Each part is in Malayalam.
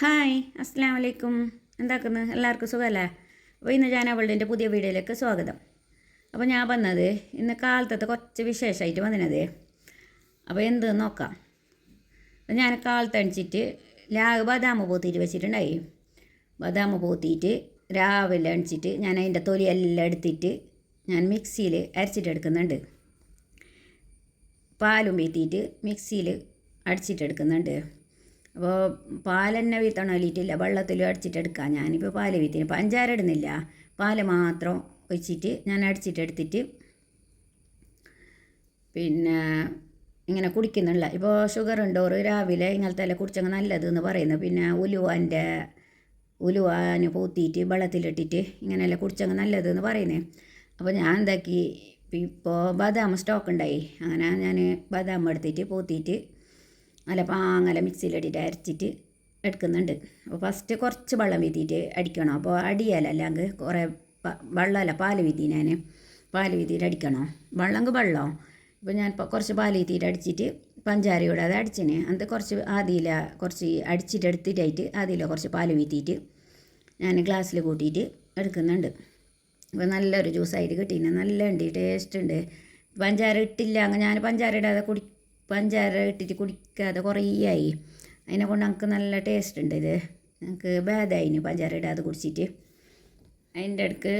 ഹായ് അസ്സാം വലൈക്കും എന്താക്കുന്നു? എല്ലാവർക്കും സുഖമല്ലേ? അപ്പോൾ ഇന്ന് ഞാൻ അവളുടെ പുതിയ വീഡിയോയിലേക്ക് സ്വാഗതം. അപ്പോൾ ഞാൻ വന്നത് ഇന്ന് കാലത്തത്തെ കുറച്ച് വിശേഷമായിട്ട് വന്നത് അപ്പോൾ എന്ത് നോക്കാം. അപ്പോൾ ഞാൻ കാലത്തണിച്ചിട്ട് ലാഗ് ബദാമ് പോത്തിയിട്ട് വെച്ചിട്ടുണ്ടായി. ബദാമ് പോത്തിയിട്ട് രാവിലെ അണിച്ചിട്ട് ഞാൻ അതിന്റെ തൊലി എല്ലാം എടുത്തിട്ട് ഞാൻ മിക്സിയിൽ അരച്ചിട്ട് എടുക്കുന്നുണ്ട് പാലും വീത്തിയിട്ട് മിക്സിയിൽ അടിച്ചിട്ടെടുക്കുന്നുണ്ട്. അപ്പോൾ പാലെന്നെ വീത്തണം അലിയിട്ടില്ല വെള്ളത്തിൽ അടിച്ചിട്ടെടുക്കാം ഞാനിപ്പോൾ പാൽ വീത്തിന്. പഞ്ചാര ഇടുന്നില്ല. പാൽ മാത്രം ഒഴിച്ചിട്ട് ഞാൻ അടിച്ചിട്ടെടുത്തിട്ട് പിന്നെ ഇങ്ങനെ കുടിക്കുന്നുള്ള ഇപ്പോൾ ഷുഗർ ഉണ്ടോറ് രാവിലെ ഇങ്ങനത്തെ എല്ലാം കുടിച്ചങ്ങ് നല്ലതെന്ന് പറയുന്നു. പിന്നെ ഉലുവാന്റെ ഉലുവാന് പൂത്തിയിട്ട് വെള്ളത്തിലിട്ടിട്ട് ഇങ്ങനെയെല്ലാം കുടിച്ചങ്ങ് നല്ലതെന്ന് പറയുന്നത് അപ്പോൾ ഞാൻ എന്താക്കി? ഇപ്പോൾ ബദാം സ്റ്റോക്ക് ഉണ്ടായി. അങ്ങനെ ഞാൻ ബദാം എടുത്തിട്ട് പൂത്തിയിട്ട് നല്ല പാങ്ങല മിക്സിയിലിട്ടിട്ട് അരച്ചിട്ട് എടുക്കുന്നുണ്ട്. അപ്പോൾ ഫസ്റ്റ് കുറച്ച് വെള്ളം വീതിയിട്ട് അടിക്കണം. അപ്പോൾ അടിയാലോ അല്ലെങ്കിൽ കുറേ വെള്ളമല്ല പാൽ വീതി ഞാൻ പാൽ വീതിയിട്ട് അടിക്കണം. വെള്ളമെങ്കിൽ വെള്ളം ഇപ്പോൾ ഞാൻ കുറച്ച് പാൽ വീതിയിട്ട് അടിച്ചിട്ട് പഞ്ചാര കൂടാതെ അടിച്ചിന്. അത് കുറച്ച് ആദ്യയില കുറച്ച് അടിച്ചിട്ട് എടുത്തിട്ടായിട്ട് ആദ്യയില കുറച്ച് പാൽ വീത്തിയിട്ട് ഞാൻ ഗ്ലാസ്സിൽ കൂട്ടിയിട്ട് എടുക്കുന്നുണ്ട്. അപ്പോൾ നല്ലൊരു ജ്യൂസായിട്ട് കിട്ടിയിന്. നല്ല ഉണ്ട് ടേസ്റ്റ് ഉണ്ട്. പഞ്ചാര ഇട്ടില്ല. അങ്ങനെ ഞാൻ പഞ്ചാര ഇടാതെ കുടി പഞ്ചാര ഇട്ടിട്ട് കുടിക്കാതെ കുറേ ആയി. അതിനെ കൊണ്ട് നമുക്ക് നല്ല ടേസ്റ്റ് ഉണ്ട് ഇത്. ഞങ്ങൾക്ക് ഭേദമായിന് പഞ്ചാര ഇടാതെ കുടിച്ചിട്ട്. അതിന്റെ അടുക്ക്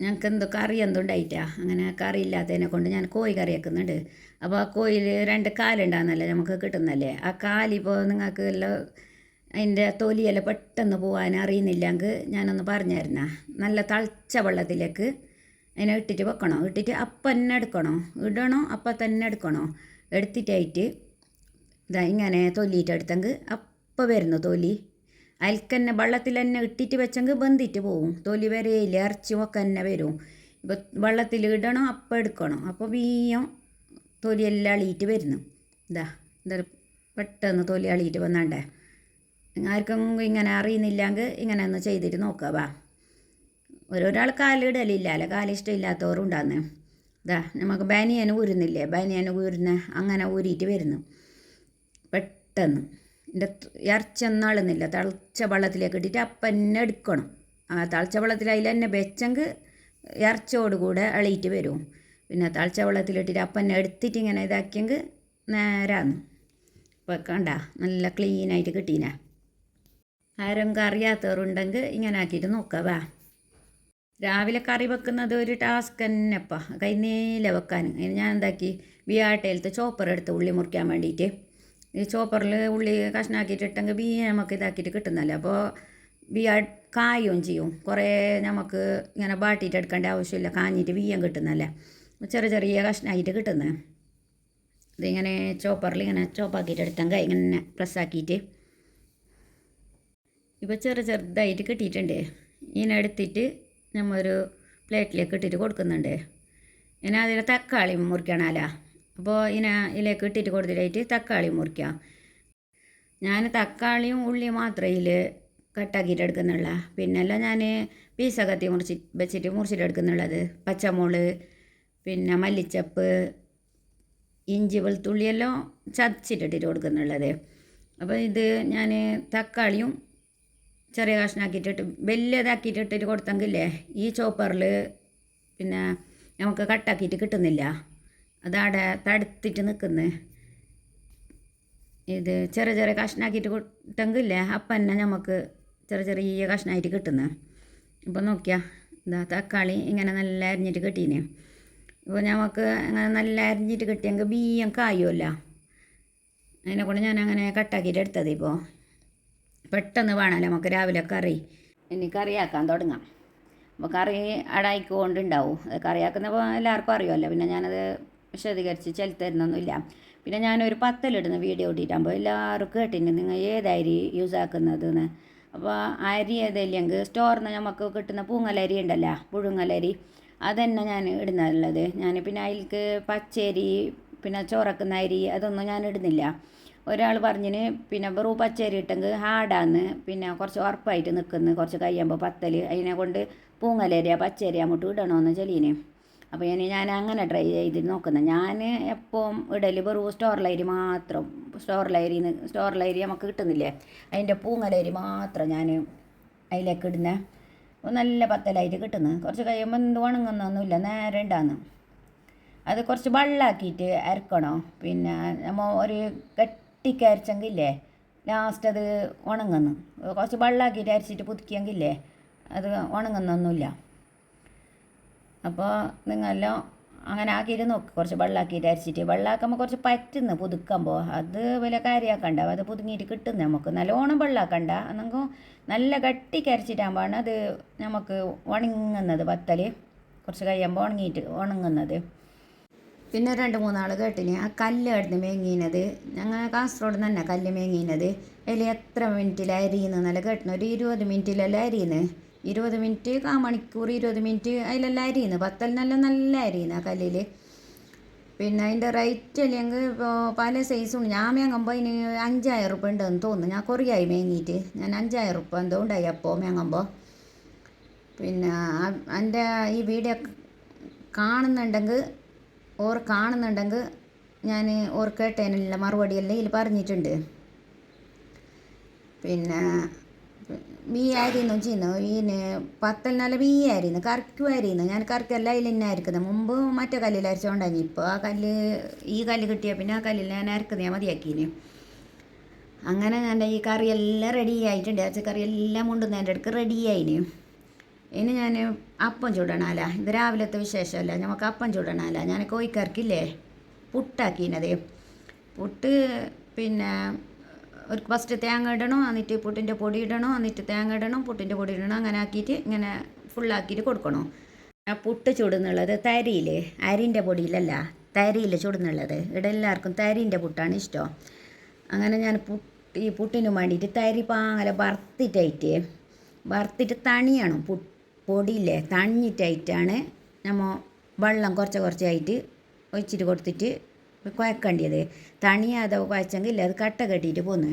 ഞങ്ങൾക്ക് എന്തോ കറി എന്തോ ഉണ്ടായിട്ടാ. അങ്ങനെ കറി ഇല്ലാത്തതിനെ കൊണ്ട് ഞാൻ കോഴി കറി വെക്കുന്നുണ്ട്. അപ്പോൾ ആ കോയിൽ രണ്ട് കാലുണ്ടാകുന്നല്ലേ നമുക്ക് കിട്ടുന്നല്ലേ? ആ കാലിപ്പോൾ നിങ്ങൾക്ക് എല്ലാം അതിന്റെ തൊലിയെല്ലാം പെട്ടെന്ന് പോകാൻ അറിയുന്നില്ലെങ്കിൽ ഞാനൊന്ന് പറഞ്ഞുതരുന്ന നല്ല തളിച്ച വെള്ളത്തിലേക്ക് അതിനെ ഇട്ടിട്ട് വെക്കണം? ഇട്ടിട്ട് അപ്പം തന്നെ എടുക്കണോ? ഇടണോ? അപ്പം തന്നെ എടുക്കണോ? എടുത്തിട്ടായിട്ട് ഇതാ ഇങ്ങനെ തൊല്ലിയിട്ട് എടുത്തെങ്കിൽ അപ്പം വരുന്നു തൊലി. അതിൽക്കന്നെ വെള്ളത്തിൽ തന്നെ ഇട്ടിട്ട് വെച്ചെങ്കിൽ ബന്ധിട്ട് പോവും. തൊലി വരെയില്ല ഇറച്ചും ഒക്കെ തന്നെ വരും. ഇപ്പോൾ വെള്ളത്തിൽ ഇടണം അപ്പം എടുക്കണം. അപ്പോൾ വീയം തൊലി എല്ലാം അളിയിട്ട് വരുന്നു. ഇതാ എന്താ പെട്ടെന്ന് തൊലി അളിയിട്ട് വന്നാണ്ടേ. ആർക്കും ഇങ്ങനെ അറിയുന്നില്ലെങ്കിൽ ഇങ്ങനെ ഒന്ന് ചെയ്തിട്ട് നോക്കാം വാ. ഓരോരാൾ കാലിടലില്ല അല്ല കാലിഷ്ടമില്ലാത്തവരും ഉണ്ടാകുന്നു ഇതാ നമുക്ക് ബനിയന് ഊരുന്നില്ലേ ബനിയന് ഊരുന്ന അങ്ങനെ ഊരിയിട്ട് വരുന്നു. പെട്ടെന്ന്. എന്റെ ഇറച്ചി ഒന്നാളുന്നില്ല തിളച്ച വെള്ളത്തിലേക്ക് ഇട്ടിട്ട് അപ്പം തന്നെ എടുക്കണം. ആ തിളച്ച വെള്ളത്തിൽ അതിൽ തന്നെ വെച്ചെങ്കിൽ ഇറച്ചോടുകൂടെ കൂടെ അളിയിട്ട് വരും. പിന്നെ തിളച്ച വെള്ളത്തിലിട്ടിട്ട് അപ്പം തന്നെ എടുത്തിട്ട് ഇങ്ങനെ ഇതാക്കിയെങ്കിൽ നേരാന്ന്. ഇപ്പം കണ്ട നല്ല ക്ലീനായിട്ട് കിട്ടീനാ. ആരെങ്കിലും അറിയാത്തവരുണ്ടെങ്കിൽ ഇങ്ങനെ ആക്കിയിട്ട് നോക്കാം വാ. രാവിലെ കറി വെക്കുന്നത് ഒരു ടാസ്ക് തന്നെപ്പ. കൈനീല വെക്കാൻ. ഞാൻ എന്താക്കി? വിയാട്ടയിലത്തെ ചോപ്പർ എടുത്ത് ഉള്ളി മുറിക്കാൻ വേണ്ടിയിട്ട് ഈ ചോപ്പറിൽ ഉള്ളി കഷ്ണാക്കിയിട്ടിട്ടെങ്കിൽ ബി നമുക്ക് ഇതാക്കിയിട്ട് കിട്ടുന്നല്ലേ? അപ്പോൾ ബിയാ കായും ചെയ്യും. കുറേ നമുക്ക് ഇങ്ങനെ ബാട്ടിയിട്ട് എടുക്കേണ്ട ആവശ്യമില്ല. കാഞ്ഞിട്ട് ബിയ്യം കിട്ടുന്നല്ലേ? ചെറിയ ചെറിയ കഷ്ണമായിട്ട് കിട്ടുന്നത് ഇതിങ്ങനെ ചോപ്പറിൽ ഇങ്ങനെ ചോപ്പാക്കിയിട്ട് എടുത്തെങ്കിൽ ഇങ്ങനെ പ്രസ്സാക്കിയിട്ട് ഇപ്പോൾ ചെറു ചെറുതായിട്ട് കിട്ടിയിട്ടുണ്ട്. ഇങ്ങനെ എടുത്തിട്ട് നമ്മൊരു പ്ലേറ്റിലേക്ക് ഇട്ടിട്ട് കൊടുക്കുന്നുണ്ട്. ഞാൻ അതിൽ തക്കാളി മുറിക്കണമല്ല അപ്പോൾ ഇനി ഇതിലേക്ക് ഇട്ടിട്ട് കൊടുത്തിട്ടായിട്ട് തക്കാളി മുറിക്കാം. ഞാൻ തക്കാളിയും ഉള്ളിയും മാത്രമേ ഇതിൽ കട്ടാക്കിയിട്ട് എടുക്കുന്നുള്ള. പിന്നല്ല ഞാൻ പീസ കത്തി മുറിച്ച് വെച്ചിട്ട് മുറിച്ചിട്ട് എടുക്കുന്നുള്ളത്. പച്ചമുളക് പിന്നെ മല്ലിച്ചപ്പ് ഇഞ്ചി വെളുത്തുള്ളിയെല്ലാം ചതച്ചിട്ടിട്ട് കൊടുക്കുന്നുള്ളത്. അപ്പോൾ ഇത് ഞാൻ തക്കാളിയും ചെറിയ കഷ്ണാക്കിയിട്ടിട്ട് വലിയതാക്കിയിട്ട് ഇട്ടിട്ട് കൊടുത്തെങ്കിലേ ഈ ചോപ്പറിൽ പിന്നെ നമുക്ക് കട്ടാക്കിയിട്ട് കിട്ടുന്നില്ല. അതവിടെ തടുത്തിട്ട് നിൽക്കുന്നു. ഇത് ചെറിയ ചെറിയ കഷ്ണാക്കിയിട്ട് കൊടുത്തെങ്കിലേ അപ്പം തന്നെ നമുക്ക് ചെറിയ ചെറിയ കഷ്ണമായിട്ട് കിട്ടുന്നത് ഇപ്പോൾ നോക്കിയാൽ ഇതാ തക്കാളി ഇങ്ങനെ നല്ല അരിഞ്ഞിട്ട് കിട്ടീന്. ഇപ്പോൾ നമുക്ക് അങ്ങനെ നല്ല അരിഞ്ഞിട്ട് കിട്ടിയെങ്കിൽ ബീയം കായുമല്ല അതിനെ കൊണ്ട് ഞാൻ അങ്ങനെ കട്ടാക്കിയിട്ട് എടുത്തത് ഇപ്പോൾ പെട്ടെന്ന് വേണമല്ലോ നമുക്ക് രാവിലെ കറി. ഇനി കറിയാക്കാൻ തുടങ്ങാം. അപ്പോൾ കറി അടായിക്കൊണ്ടുണ്ടാവും. കറിയാക്കുന്നപ്പോൾ എല്ലാവർക്കും അറിയുമല്ലോ. പിന്നെ ഞാനത് വിശദീകരിച്ച് ചെലുത്തരുന്നൊന്നുമില്ല. പിന്നെ ഞാനൊരു പത്തലിടുന്ന വീഡിയോ ഇട്ടിട്ടാകുമ്പോൾ എല്ലാവരും കേട്ടിന് നിങ്ങൾ ഏതരി യൂസ് ആക്കുന്നതെന്ന്. അപ്പോൾ അരി ഏതല്ലെങ്കിൽ സ്റ്റോറിൽ നിന്ന് നമുക്ക് കിട്ടുന്ന പൂങ്ങലരി ഉണ്ടല്ലോ പുഴുങ്ങലരി. അതന്നെ ഞാൻ ഇടുന്നുള്ളത് ഞാൻ പിന്നെ അതിലേക്ക് പച്ചരി പിന്നെ ചോറക്കുന്ന അരി അതൊന്നും ഞാൻ ഇടുന്നില്ല. ഒരാൾ പറഞ്ഞിന് പിന്നെ വെറു പച്ചരി ഇട്ടെങ്കിൽ ഹാർഡാന്ന്. പിന്നെ കുറച്ച് ഉറപ്പായിട്ട് നിൽക്കുന്നു കുറച്ച് കഴിയുമ്പോൾ പത്തൽ അതിനെ കൊണ്ട് പൂങ്ങലരിയ പച്ചരി അങ്ങോട്ട് ഇടണമെന്ന് ചെലീന് അപ്പോൾ ഇനി ഞാൻ അങ്ങനെ ട്രൈ ചെയ്ത് നോക്കുന്നത് ഞാൻ എപ്പം ഇടൽ വെറും സ്റ്റോറിലരി മാത്രം. സ്റ്റോറിലരി സ്റ്റോറിലരി നമുക്ക് കിട്ടുന്നില്ലേ? അതിന്റെ പൂങ്ങലരി മാത്രം ഞാൻ അതിലേക്ക് ഇടുന്ന. നല്ല പത്തലായിട്ട് കിട്ടുന്നു. കുറച്ച് കഴിയുമ്പോൾ എന്ത് ഉണങ്ങുന്നൊന്നുമില്ല. നേരെ ഉണ്ടാന്ന് അത് കുറച്ച് വെള്ളമാക്കിയിട്ട് അരക്കണോ? പിന്നെ നമ്മൾ ഒരു കെട്ടിക്ക് അരച്ചെങ്കിലേ ലാസ്റ്റ് അത് ഉണങ്ങുന്നു. കുറച്ച് വെള്ളമാക്കിയിട്ട് അരച്ചിട്ട് പുതുക്കിയെങ്കിലേ അത് ഉണങ്ങുന്നൊന്നുമില്ല. അപ്പോൾ നിങ്ങളെല്ലാം അങ്ങനെ ആക്കിയിട്ട് നോക്ക്. കുറച്ച് വെള്ളമാക്കിയിട്ട് അരച്ചിട്ട് വെള്ളമാക്കുമ്പോൾ കുറച്ച് പറ്റുന്നു പുതുക്കുമ്പോൾ അത് വില കാര്യമാക്കണ്ട. അത് പുതുങ്ങിയിട്ട് കിട്ടുന്നു നമുക്ക്. നല്ലോണം വെള്ളമാക്കണ്ട എന്നെങ്കിൽ നല്ല കട്ടിക്ക് അരച്ചിട്ടാകുമ്പോഴാണ് അത് നമുക്ക് ഉണങ്ങുന്നത് വത്തൽ കുറച്ച് കഴിയുമ്പോൾ ഉണങ്ങിയിട്ട് ഉണങ്ങുന്നത്. പിന്നെ രണ്ട് മൂന്നാൾ കേട്ടിന്. ആ കല്ല് കിടന്ന് മേങ്ങീനത്. ഞങ്ങൾ കാസർഗോഡ് തന്നെ കല്ല് മേങ്ങീനത്. അതിൽ എത്ര മിനിറ്റിൽ അരിയുന്നു നല്ല കേട്ടിന്. ഒരു ഇരുപത് മിനിറ്റിലെല്ലാം അരിയെന്ന്? ഇരുപത് മിനിറ്റ് കാ മണിക്കൂർ ഇരുപത് മിനിറ്റ് അതിലെല്ലാം അരിയുന്നു? പത്തലിനെല്ലാം നല്ല അരിയുന്നു ആ കല്ലിൽ പിന്നെ അതിന്റെ റേറ്റ് അല്ലെങ്കിൽ ഇപ്പോൾ പല സൈസും ഞാൻ മേങ്ങുമ്പോൾ അതിന് അഞ്ചായിരം റുപ്യ ഉണ്ടെന്ന് തോന്നുന്നു. ഞാൻ കുറേയായി മേങ്ങിയിട്ട് ഞാൻ അഞ്ചായിരം റുപ്യ എന്തോ ഉണ്ടായി അപ്പോൾ മേങ്ങുമ്പോൾ പിന്നെ എന്റെ ഈ വീഡിയോ കാണുന്നുണ്ടെങ്കിൽ ഓർ കാണുന്നുണ്ടെങ്കിൽ ഞാൻ ഓർ കേട്ടതിനുള്ള മറുപടിയെല്ലാം ഇതിൽ പറഞ്ഞിട്ടുണ്ട്. പിന്നെ ബി ആയിരുന്നു ചെയ്യുന്നു ഈന് പത്തലിനല്ല ബി ആയിരുന്നു കറക്കുമായിരുന്നു ഞാൻ കറക്കല്ല അതിൽ തന്നെ അരക്കുന്നത് മുമ്പ് മറ്റേ കല്ലിൽ അരച്ചോണ്ടായി ഇപ്പോൾ ആ കല്ല് ഈ കല്ല് കിട്ടിയ പിന്നെ ആ കല്ലിൽ ഞാൻ അരക്കുന്നത് ഞാൻ മതിയാക്കീന് അങ്ങനെ എന്റെ ഈ കറിയെല്ലാം റെഡി ആയിട്ടുണ്ട്. ഇറച്ചി കറിയെല്ലാം കൊണ്ടുവന്ന് എന്റെ അടുക്ക് റെഡി ആയിന്. ഇനി ഞാൻ അപ്പം ചുടണാല. ഇത് രാവിലത്തെ വിശേഷമല്ല. നമുക്ക് അപ്പം ചുടണാല. ഞാൻ കോഴിക്കാർക്കില്ലേ പുട്ടാക്കിനത്. പുട്ട് പിന്നെ ഒരു ഫസ്റ്റ് തേങ്ങ ഇടണം എന്നിട്ട് പുട്ടിന്റെ പൊടി ഇടണം എന്നിട്ട് തേങ്ങ ഇടണം പുട്ടിന്റെ പൊടി ഇടണം അങ്ങനെ ആക്കിയിട്ട് ഇങ്ങനെ ഫുള്ളാക്കിയിട്ട് കൊടുക്കണം. ആ പുട്ട് ചുടുന്നുള്ളത് തരിയിൽ അരിന്റെ പൊടിയിലല്ല തരിയിൽ ചുടുന്നുള്ളത്. ഇവിടെ എല്ലാവർക്കും തരിന്റെ പുട്ടാണ് ഇഷ്ടം. അങ്ങനെ ഞാൻ പുട്ട് ഈ പുട്ടിന് വേണ്ടിയിട്ട് തരി പാങ്ങല വറുത്തിട്ടായിട്ട് വറുത്തിട്ട് തണിയണം പു പൊടിയില്ലേ തണിഞ്ഞിട്ടായിട്ടാണ് നമ്മൾ വെള്ളം കുറച്ച് കുറച്ചായിട്ട് ഒഴിച്ചിട്ട് കൊടുത്തിട്ട് കുഴക്കേണ്ടത് തണിയാതെ കുഴച്ചെങ്കിൽ അത് കട്ട കെട്ടിയിട്ട് പോന്നു.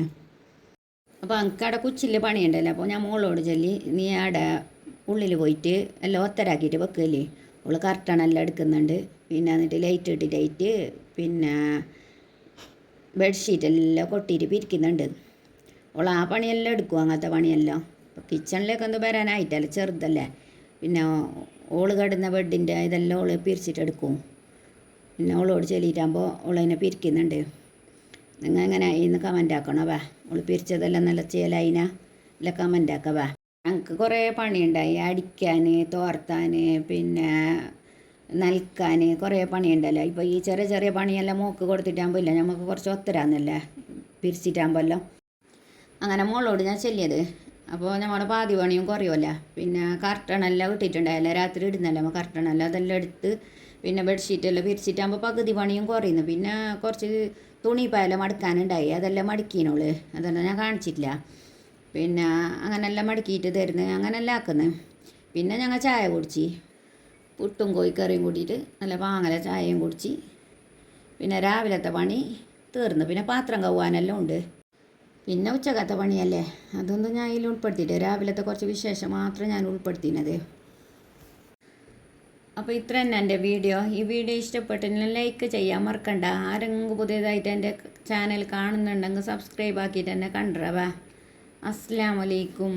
അപ്പോൾ എനിക്കവിടെ കുച്ചിൽ പണിയുണ്ടല്ലോ. അപ്പോൾ ഞാൻ മോളോട് ചൊല്ലി നീ അവിടെ ഉള്ളിൽ പോയിട്ട് എല്ലാം ഒത്തരാക്കിയിട്ട് വെക്കല്ലേ? അവൾ കറക്റ്റാണെല്ലാം എടുക്കുന്നുണ്ട്. പിന്നെ എന്നിട്ട് ലൈറ്റ് ഇട്ടിട്ടായിട്ട് പിന്നെ ബെഡ്ഷീറ്റ് എല്ലാം കൊട്ടിയിട്ട് പിരിക്കുന്നുണ്ട്. അവൾ ആ പണിയെല്ലാം എടുക്കും അങ്ങനത്തെ പണിയെല്ലാം? കിച്ചണിലേക്ക് ഒന്ന് വരാനായിട്ടല്ല? ചെറുതല്ലേ? പിന്നെ ഓൾ കിടന്ന ബെഡിന്റെ ഇതെല്ലാം ഓൾ പിരിച്ചിട്ടെടുക്കും പിന്നെ ഓളോട് ചെല്ലിയിട്ടാകുമ്പോൾ ഓളതിനെ പിരിക്കുന്നുണ്ട്. നിങ്ങൾ എങ്ങനെ ഇന്ന് കമന്റ് ആക്കണോ വാ. ഓൾ പിരിച്ചതെല്ലാം നല്ല ചെയ്യലായിന എല്ലാം കമന്റ് ആക്കുക വാ. ഞങ്ങൾക്ക് കുറേ പണിയുണ്ടായി. അടിക്കാൻ തോർത്താൻ പിന്നെ നൽകാൻ കുറേ പണിയുണ്ടല്ലോ. ഇപ്പോൾ ഈ ചെറിയ ചെറിയ പണിയെല്ലാം മോക്ക് കൊടുത്തിട്ടാകുമ്പോൾ ഇല്ല നമുക്ക് കുറച്ച് ഒത്തരാന്നല്ലേ? പിരിച്ചിട്ടാകുമ്പോൾ അങ്ങനെ മോളോട് ഞാൻ ചെല്ലിയത്. അപ്പോൾ നമ്മുടെ പാതി പണിയും കുറയുമല്ല പിന്നെ കർട്ടണെല്ലാം ഇട്ടിട്ടുണ്ടായല്ലോ രാത്രി ഇടുന്നല്ലോ കർട്ടണെല്ലാം അതെല്ലാം എടുത്ത് പിന്നെ ബെഡ്ഷീറ്റെല്ലാം വിരിച്ചിട്ടാകുമ്പോൾ പകുതി പണിയും കുറയുന്നു. പിന്നെ കുറച്ച് തുണിപ്പായെല്ലാം മടക്കാനുണ്ടായി. അതെല്ലാം മടക്കീനോൾ. അതെല്ലാം ഞാൻ കാണിച്ചിട്ടില്ല. പിന്നെ അങ്ങനെല്ലാം മടക്കിയിട്ട് തരുന്നത് അങ്ങനെല്ലാം ആക്കുന്നത് പിന്നെ ഞങ്ങൾ ചായ കുടിച്ച്. പുട്ടും കോഴിക്കറിയും കൂടിയിട്ട് നല്ല പാങ്ങല ചായയും കുടിച്ച്. പിന്നെ രാവിലത്തെ പണി തീർന്നു. പിന്നെ പാത്രം കవ్വാനെല്ലാം ഉണ്ട്. പിന്നെ ഉച്ചകത്തെ പണിയല്ലേ? അതൊന്നും ഞാൻ അതിൽ ഉൾപ്പെടുത്തിയിട്ട് രാവിലത്തെ കുറച്ച് വിശേഷം മാത്രം ഞാൻ ഉൾപ്പെടുത്തിയത് അപ്പോൾ ഇത്ര തന്നെ എന്റെ വീഡിയോ. ഈ വീഡിയോ ഇഷ്ടപ്പെട്ടില്ല ലൈക്ക് ചെയ്യാൻ മറക്കണ്ട. ആരെങ്കിലും പുതിയതായിട്ട് എന്റെ ചാനൽ കാണുന്നുണ്ടെങ്കിൽ സബ്സ്ക്രൈബ് ആക്കിയിട്ട് എന്നെ കണ്ടറവാ. അസ്സാം വലൈക്കും